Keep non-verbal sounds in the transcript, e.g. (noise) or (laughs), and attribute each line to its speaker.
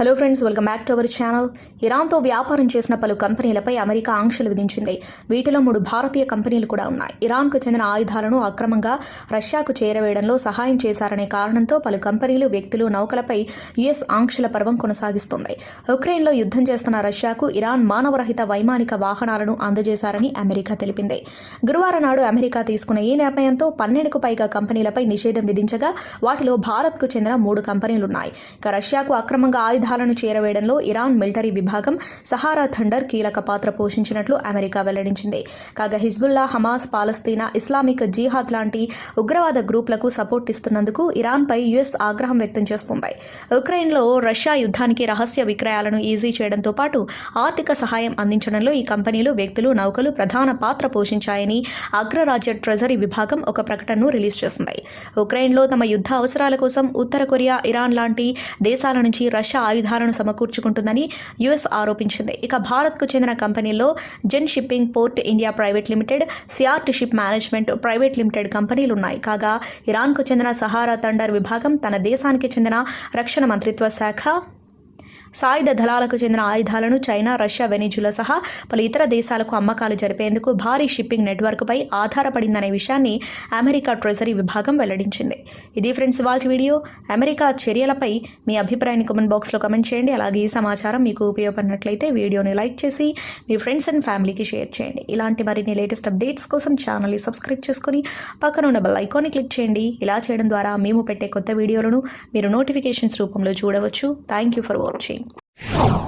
Speaker 1: Hello friends welcome back to our channel ఇరాన్తో వ్యాపారం చేసిన పలు కంపెనీలపై అమెరికా ఆంక్షలు విధించింది. వీటిలో మూడు భారతీయ కంపెనీలు కూడా ఉన్నాయి. ఇరాన్కు చెందిన ఆయుధాలను అక్రమంగా రష్యాకు చేరవేయడంలో సహాయం చేశారనే కారణంతో పలు కంపెనీలు వ్యక్తులు నౌకలపై యుఎస్ ఆంక్షల పర్వం కొనసాగిస్తుంది. ఉక్రెయిన్లో యుద్ధం చేస్తున్న రష్యాకు ఇరాన్ మానవరహిత వైమానిక వాహనాలను అందజేశారని అమెరికా తెలిపింది. గురువారం నాడు అమెరికా తీసుకున్న ఈ నిర్ణయంతో పన్నెండుకు పైగా కంపెనీలపై నిషేధం విధించగా వాటిలో భారత్కు చెందిన మూడు కంపెనీలున్నాయి. ఇక రష్యాకు అక్రమంగా ఆయుధాలను చేరవేయడంలో ఇరాన్ మిలిటరీ విభాగం సహారా థండర్ కీలక పాత్ర పోషించినట్లు అమెరికా వెల్లడించింది. కాగా Hezbollah Hamas Palestine Islamic Jihad లాంటి ఉగ్రవాద గ్రూపులకు సపోర్ట్ ఇస్తున్నందుకు ఇరాన్పై యుఎస్ ఆగ్రహం వ్యక్తం చేస్తుంది. ఉక్రెయిన్లో రష్యా యుద్ధానికి రహస్య విక్రయాలను ఈజీ చేయడంతో పాటు ఆర్థిక సహాయం అందించడంలో ఈ కంపెనీలు వ్యక్తులు నౌకలు ప్రధాన పాత్ర పోషించాయని అగ్రరాజ్య ట్రెజరీ విభాగం ఒక ప్రకటనను రిలీజ్ చేసింది. ఉక్రెయిన్లో తమ యుద్ధ అవసరాల కోసం ఉత్తర కొరియా ఇరాన్ లాంటి దేశాల నుంచి రష్యా ఆయుధాలను సమకూర్చుకుంటుందని యుఎస్ ఆరోపించింది. ఇక భారత్కు చెందిన కంపెనీలో Gen shipping port India private limited సిఆర్ట్ ship management private limited కంపెనీలు ఉన్నాయి కాగా ఇరాన్కు చెందిన సహారా తండర్ విభాగం తన దేశానికి చెందిన రక్షణ మంత్రిత్వ శాఖ సాయుధ దళాలకు చెందిన ఆయుధాలను చైనా రష్యా వెనిజులా సహా పలు ఇతర దేశాలకు అమ్మకాలు జరిపేందుకు భారీ షిప్పింగ్ నెట్వర్క్పై ఆధారపడిందనే విషయాన్ని అమెరికా ట్రెజరీ విభాగం వెల్లడించింది. ఇది ఫ్రెండ్స్ వాళ్ళ వీడియో. అమెరికా చర్యలపై మీ అభిప్రాయాన్ని కామెంట్ బాక్స్లో కమెంట్ చేయండి. అలాగే ఈ సమాచారం మీకు ఉపయోగపడినట్లయితే వీడియోని లైక్ చేసి మీ ఫ్రెండ్స్ అండ్ ఫ్యామిలీకి షేర్ చేయండి. ఇలాంటి మరిన్ని లేటెస్ట్ అప్డేట్స్ కోసం ఛానల్ని సబ్స్క్రైబ్ చేసుకుని పక్కన ఉన్న బెల్ ఐకాన్ని క్లిక్ చేయండి. ఇలా చేయడం ద్వారా మేము పెట్టే కొత్త వీడియోలను మీరు నోటిఫికేషన్స్ రూపంలో చూడవచ్చు. Thank you for watching. you (laughs)